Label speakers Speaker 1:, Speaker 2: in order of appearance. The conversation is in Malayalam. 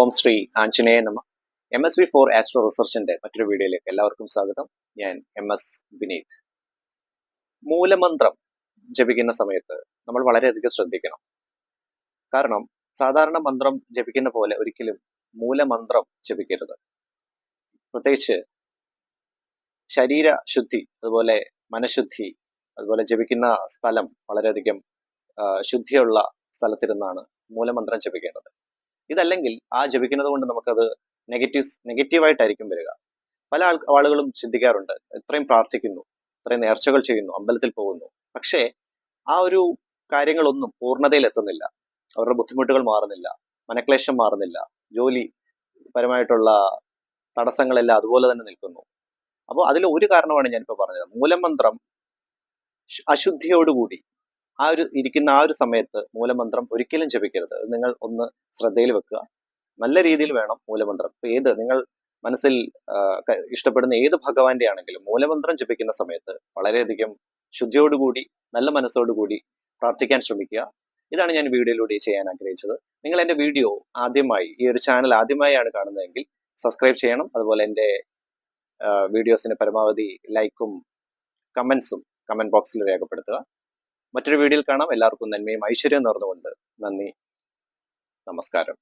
Speaker 1: ഓം ശ്രീ ആഞ്ജനേയ നമ. M S V for astro റിസർച്ചിന്റെ മറ്റൊരു വീഡിയോയിലേക്ക് എല്ലാവർക്കും സ്വാഗതം. ഞാൻ എം എസ് വിനീത്. മൂലമന്ത്രം ജപിക്കുന്ന സമയത്ത് നമ്മൾ വളരെയധികം ശ്രദ്ധിക്കണം. കാരണം സാധാരണ മന്ത്രം ജപിക്കുന്ന പോലെ ഒരിക്കലും മൂലമന്ത്രം ജപിക്കരുത്. പ്രത്യേകിച്ച് ശരീര ശുദ്ധി അതുപോലെ മനഃശുദ്ധി അതുപോലെ ജപിക്കുന്ന സ്ഥലം വളരെയധികം ശുദ്ധിയുള്ള സ്ഥലത്തിരുന്നാണ് മൂലമന്ത്രം ജപിക്കേണ്ടത്. ഇതല്ലെങ്കിൽ ആ ജപിക്കുന്നത് കൊണ്ട് നമുക്കത് നെഗറ്റീവ്സ് നെഗറ്റീവായിട്ടായിരിക്കും വരിക. പല ആൾ ആളുകളും ചിന്തിക്കാറുണ്ട്. ഇത്രയും പ്രാർത്ഥിക്കുന്നു ഇത്രയും നേർച്ചകൾ ചെയ്യുന്നു അമ്പലത്തിൽ പോകുന്നു. പക്ഷേ ആ ഒരു കാര്യങ്ങളൊന്നും പൂർണതയിൽ എത്തുന്നില്ല. അവരുടെ ബുദ്ധിമുട്ടുകൾ മാറുന്നില്ല മനക്ലേശം മാറുന്നില്ല ജോലി പരമായിട്ടുള്ള തടസ്സങ്ങളെല്ലാം അതുപോലെ തന്നെ നിൽക്കുന്നു. അപ്പോൾ അതിൽ ഒരു കാരണമാണ് ഞാനിപ്പോൾ പറഞ്ഞത്. മൂലമന്ത്രം അശുദ്ധിയോടുകൂടി ആ ഒരു ഇരിക്കുന്ന ആ ഒരു സമയത്ത് മൂലമന്ത്രം ഒരിക്കലും ജപിക്കരുത്. നിങ്ങൾ ഒന്ന് ശ്രദ്ധയിൽ വെക്കുക. നല്ല രീതിയിൽ വേണം മൂലമന്ത്രം. ഇപ്പൊ ഏത് നിങ്ങൾ മനസ്സിൽ ഇഷ്ടപ്പെടുന്ന ഏത് ഭഗവാന്റെ ആണെങ്കിലും മൂലമന്ത്രം ജപിക്കുന്ന സമയത്ത് വളരെയധികം ശുദ്ധിയോടുകൂടി നല്ല മനസ്സോടുകൂടി പ്രാർത്ഥിക്കാൻ ശ്രമിക്കുക. ഇതാണ് ഞാൻ വീഡിയോയിലൂടെ ചെയ്യാൻ ആഗ്രഹിച്ചത്. നിങ്ങൾ എന്റെ വീഡിയോ ആദ്യമായി ഈ ഒരു ചാനൽ ആദ്യമായാണ് കാണുന്നതെങ്കിൽ സബ്സ്ക്രൈബ് ചെയ്യണം. അതുപോലെ എന്റെ വീഡിയോസിന് പരമാവധി ലൈക്കും കമൻസും കമന്റ് ബോക്സിൽ രേഖപ്പെടുത്തുക. മറ്റൊരു വീഡിയോയിൽ കാണാം. എല്ലാവർക്കും നന്മയും ഐശ്വര്യവും നേർന്നുകൊണ്ട് നന്ദി. നമസ്കാരം.